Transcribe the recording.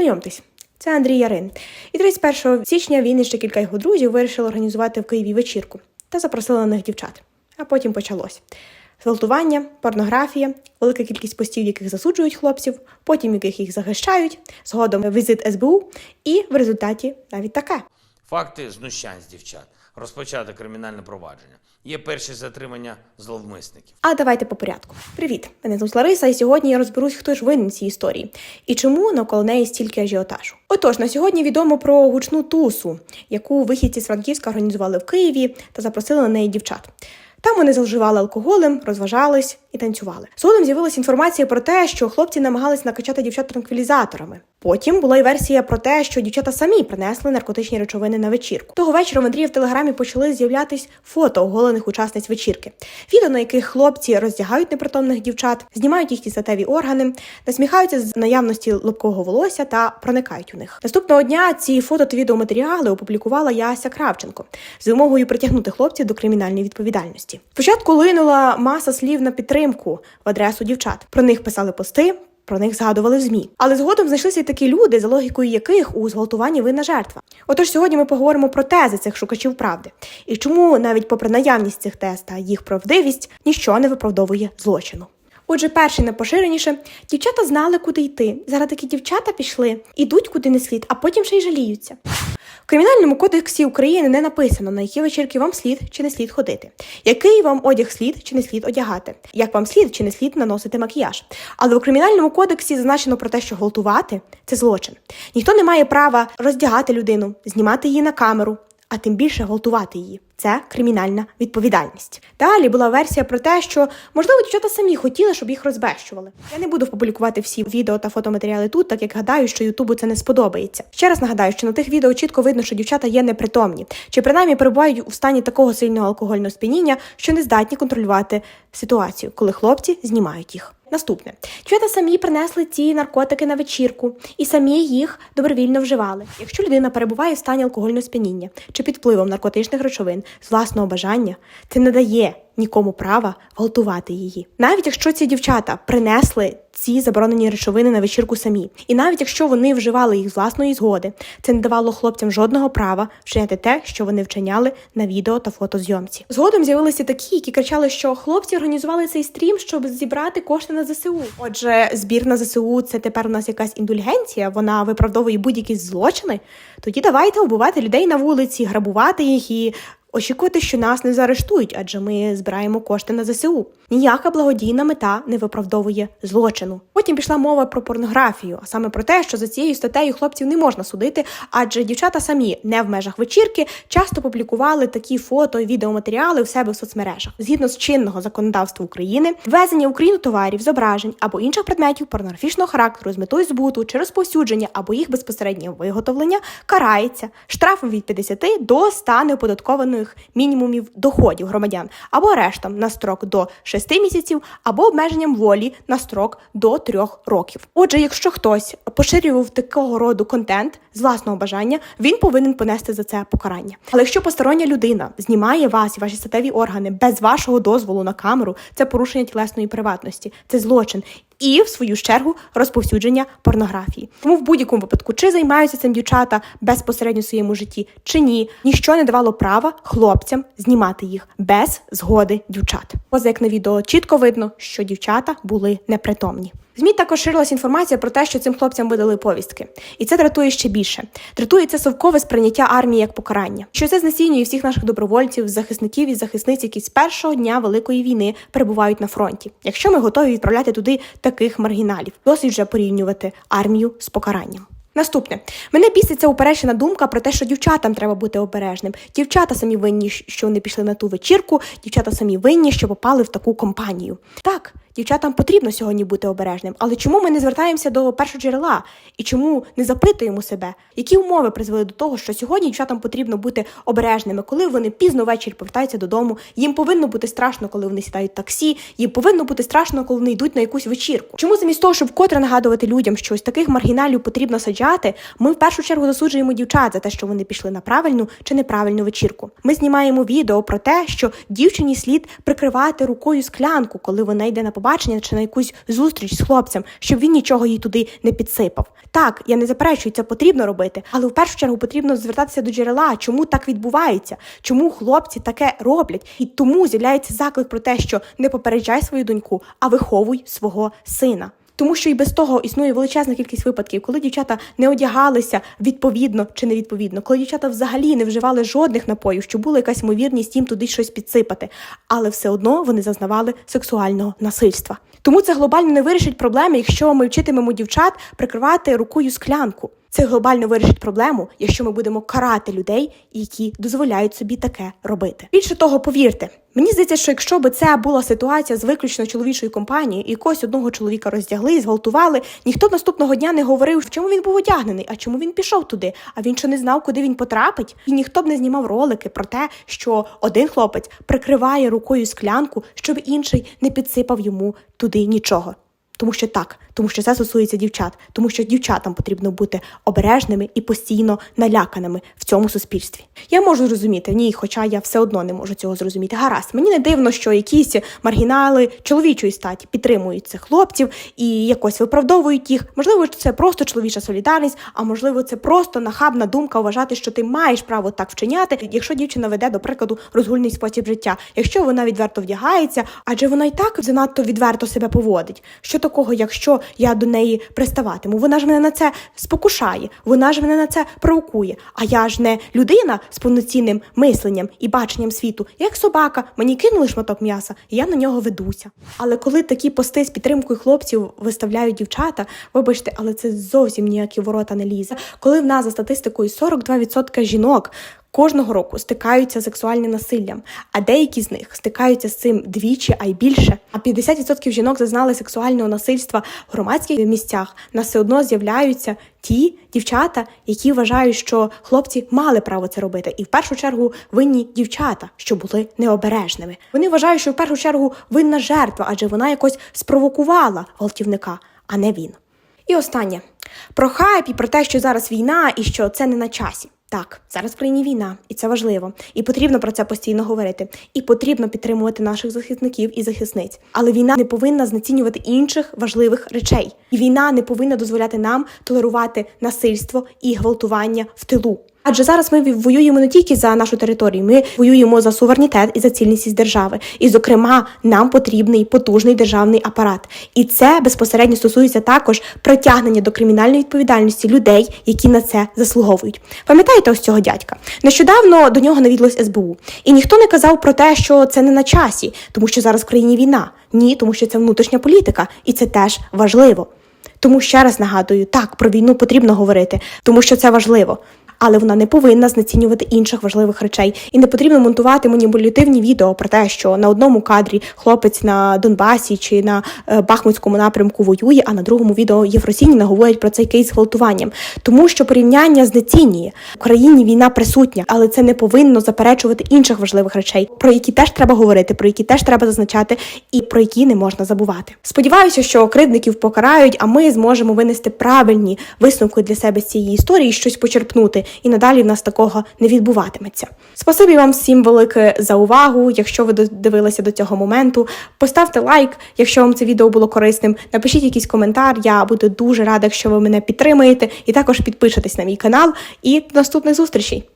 Знайомтесь, це Андрій Ярин. І 31 січня він і ще кілька його друзів вирішили організувати в Києві вечірку та запросили на них дівчат. А потім почалось. Зґвалтування, порнографія, велика кількість постів, яких засуджують хлопців, потім яких їх захищають, згодом візит СБУ, і в результаті навіть таке. Факти знущань з дівчат. Розпочати кримінальне провадження. Є перші затримання зловмисників. А давайте по порядку. Привіт! Мене звуть Лариса, і сьогодні я розберусь, хто ж винен цій історії і чому навколо неї стільки ажіотажу. Отож, на сьогодні відомо про гучну тусу, яку вихідці з Франківська організували в Києві та запросили на неї дівчат. Там вони зловживали алкоголем, розважались і танцювали. Згодом з'явилася інформація про те, що хлопці намагались накачати дівчат транквілізаторами. Потім була й версія про те, що дівчата самі принесли наркотичні речовини на вечірку. Того вечора в в телеграмі почали з'являтись фото оголених учасниць вечірки. Відео, на яких хлопці роздягають непритомних дівчат, знімають їхні статеві органи, насміхаються з наявності лобкового волосся та проникають у них. Наступного дня ці фото та відеоматеріали опублікувала Яся Кравченко з вимогою притягнути хлопців до кримінальної відповідальності. Спочатку линула маса слів на підтримку в адресу дівчат. Про них писали пости. Про них згадували в змі, але згодом знайшлися й такі люди, за логікою яких у зґвалтуванні винна жертва. Отож, сьогодні ми поговоримо про тези цих шукачів правди і чому навіть попри наявність цих тез та їх правдивість ніщо не виправдовує злочину. Отже, перше найпоширеніше, дівчата знали, куди йти. Зараз такі дівчата пішли, ідуть куди не слід, а потім ще й жаліються. Кримінальному кодексі України не написано, на які вечірки вам слід чи не слід ходити, який вам одяг слід чи не слід одягати, як вам слід чи не слід наносити макіяж. Але у кримінальному кодексі зазначено про те, що гвалтувати це злочин. Ніхто не має права роздягати людину, знімати її на камеру, а тим більше гвалтувати її. Це кримінальна відповідальність. Далі була версія про те, що можливо дівчата самі хотіли, щоб їх розбещували. Я не буду публікувати всі відео та фотоматеріали тут, так як гадаю, що Ютубу це не сподобається. Ще раз нагадаю, що на тих відео чітко видно, що дівчата є непритомні, чи принаймні перебувають у стані такого сильного алкогольного сп'яніння, що не здатні контролювати ситуацію, коли хлопці знімають їх. Наступне дівчата самі принесли ці наркотики на вечірку і самі їх добровільно вживали. Якщо людина перебуває в стані алкогольного сп'яніння чи під впливом наркотичних речовин з власного бажання, це не дає нікому права гвалтувати її. Навіть якщо ці дівчата принесли ці заборонені речовини на вечірку самі, і навіть якщо вони вживали їх з власної згоди, це не давало хлопцям жодного права вчиняти те, що вони вчиняли на відео та фотозйомці. Згодом з'явилися такі, які кричали, що хлопці організували цей стрім, щоб зібрати кошти на ЗСУ. Отже, збір на ЗСУ це тепер у нас якась індульгенція, вона виправдовує будь-які злочини. Тоді давайте убивати людей на вулиці, грабувати їх і очікувати, що нас не заарештують, адже ми збираємо кошти на ЗСУ. Ніяка благодійна мета не виправдовує злочину. Потім пішла мова про порнографію, а саме про те, що за цією статтею хлопців не можна судити, адже дівчата самі не в межах вечірки часто публікували такі фото і відеоматеріали у себе в соцмережах. Згідно з чинного законодавства України, ввезення Україну товарів, зображень або інших предметів порнографічного характеру з метою збуту чи розповсюдження або їх безпосереднього виготовлення карається штрафом від 50 до 100 неоподаткованих мінімумів доходів громадян або арештом на строк до 6 місяців, або обмеженням волі на строк до 3 років. Отже, якщо хтось поширював такого роду контент з власного бажання, він повинен понести за це покарання. Але якщо постороння людина знімає вас і ваші статеві органи без вашого дозволу на камеру, це порушення тілесної приватності, це злочин. І в свою чергу розповсюдження порнографії. Тому в будь-якому випадку, чи займаються цим дівчата безпосередньо в своєму житті, чи ні, ніщо не давало права хлопцям знімати їх без згоди дівчат. Поза як на відео чітко видно, що дівчата були непритомні. ЗМІ також ширилась інформація про те, що цим хлопцям видали повістки, і це дратує ще більше. Дратує це совкове сприйняття армії як покарання. Що це знесінює всіх наших добровольців, захисників і захисниць, які з першого дня великої війни перебувають на фронті. Якщо ми готові відправляти туди таких маргіналів, досить вже порівнювати армію з покаранням. Наступне мене біситься упереджена думка про те, що дівчатам треба бути обережним. Дівчата самі винні, що вони пішли на ту вечірку, дівчата самі винні, що попали в таку компанію. Так, дівчатам потрібно сьогодні бути обережним, але чому ми не звертаємося до першоджерела? І чому не запитуємо себе, які умови призвели до того, що сьогодні дівчатам потрібно бути обережними, коли вони пізно ввечері повертаються додому. Їм повинно бути страшно, коли вони сідають в таксі. Їм повинно бути страшно, коли вони йдуть на якусь вечірку. Чому замість того, щоб вкотре нагадувати людям, що ось таких маргіналів потрібно саджати, ми в першу чергу засуджуємо дівчат за те, що вони пішли на правильну чи неправильну вечірку. Ми знімаємо відео про те, що дівчині слід прикривати рукою склянку, коли вона йде на побачення побачення чи на якусь зустріч з хлопцем, щоб він нічого їй туди не підсипав. Так, я не заперечую, це потрібно робити, але в першу чергу потрібно звертатися до джерела, чому так відбувається, чому хлопці таке роблять, і тому з'являється заклик про те, що не попереджай свою доньку, а виховуй свого сина. Тому що і без того існує величезна кількість випадків, коли дівчата не одягалися відповідно чи невідповідно, коли дівчата взагалі не вживали жодних напоїв, що була якась ймовірність їм туди щось підсипати, але все одно вони зазнавали сексуального насильства. Тому це глобально не вирішить проблеми, якщо ми вчитимемо дівчат прикривати рукою склянку. Це глобально вирішить проблему, якщо ми будемо карати людей, які дозволяють собі таке робити. Більше того, повірте, мені здається, що якщо би це була ситуація з виключно чоловічою компанією, і якогось одного чоловіка роздягли, зґвалтували, ніхто б наступного дня не говорив, чому він був одягнений, а чому він пішов туди, а він що не знав, куди він потрапить, і ніхто б не знімав ролики про те, що один хлопець прикриває рукою склянку, щоб інший не підсипав йому туди нічого. Тому що так, тому що це стосується дівчат, тому що дівчатам потрібно бути обережними і постійно наляканими в цьому суспільстві. Я можу зрозуміти, ні, хоча я все одно не можу цього зрозуміти. Гаразд, мені не дивно, що якісь маргінали чоловічої статі підтримують цих хлопців і якось виправдовують їх. Можливо, це просто чоловіча солідарність, а можливо, це просто нахабна думка вважати, що ти маєш право так вчиняти, якщо дівчина веде, до прикладу, розгульний спосіб життя, якщо вона відверто вдягається, адже вона й так занадто відверто себе поводить. Що такого, якщо я до неї приставатиму? Вона ж мене на це спокушає, вона ж мене на це провокує. А я ж не людина з повноцінним мисленням і баченням світу, як собака, мені кинули шматок м'яса, і я на нього ведуся. Але коли такі пости з підтримкою хлопців виставляють дівчата, вибачте, але це зовсім ніякі ворота не лізе. Коли в нас за статистикою 42% жінок. Кожного року стикаються з сексуальним насиллям, а деякі з них стикаються з цим двічі, а й більше. А 50% жінок зазнали сексуального насильства в громадських місцях. На все одно з'являються ті дівчата, які вважають, що хлопці мали право це робити, і в першу чергу винні дівчата, що були необережними. Вони вважають, що в першу чергу винна жертва, адже вона якось спровокувала гвалтівника, а не він. І останнє про хайп і про те, що зараз війна і що це не на часі. Так, зараз в країні війна, і це важливо. І потрібно про це постійно говорити. І потрібно підтримувати наших захисників і захисниць. Але війна не повинна знецінювати інших важливих речей. І війна не повинна дозволяти нам толерувати насильство і гвалтування в тилу. Адже зараз ми воюємо не тільки за нашу територію, ми воюємо за суверенітет і за цілісність держави. І, зокрема, нам потрібний потужний державний апарат. І це безпосередньо стосується також притягнення до кримінальної відповідальності людей, які на це заслуговують. Пам'ятаєте ось цього дядька? Нещодавно до нього навідалось СБУ, і ніхто не казав про те, що це не на часі, тому що зараз в країні війна. Ні, тому що це внутрішня політика, і це теж важливо. Тому ще раз нагадую, так про війну потрібно говорити, тому що це важливо. Але вона не повинна знецінювати інших важливих речей, і не потрібно монтувати маніпулятивні відео про те, що на одному кадрі хлопець на Донбасі чи на е, Бахмутському напрямку воює, а на другому відео Єфросініна говорить про цей кейс з гвалтуванням. Тому що порівняння знецінює в країні війна присутня, але це не повинно заперечувати інших важливих речей, про які теж треба говорити, про які теж треба зазначати, і про які не можна забувати. Сподіваюся, що кривдників покарають, а ми зможемо винести правильні висновки для себе з цієї історії, щось почерпнути, і надалі в нас такого не відбуватиметься. Спасибі вам всім велике за увагу. Якщо ви додивилися до цього моменту, поставте лайк, якщо вам це відео було корисним. Напишіть якийсь коментар. Я буду дуже рада, якщо ви мене підтримаєте, і також підпишетесь на мій канал. І до наступних зустрічей.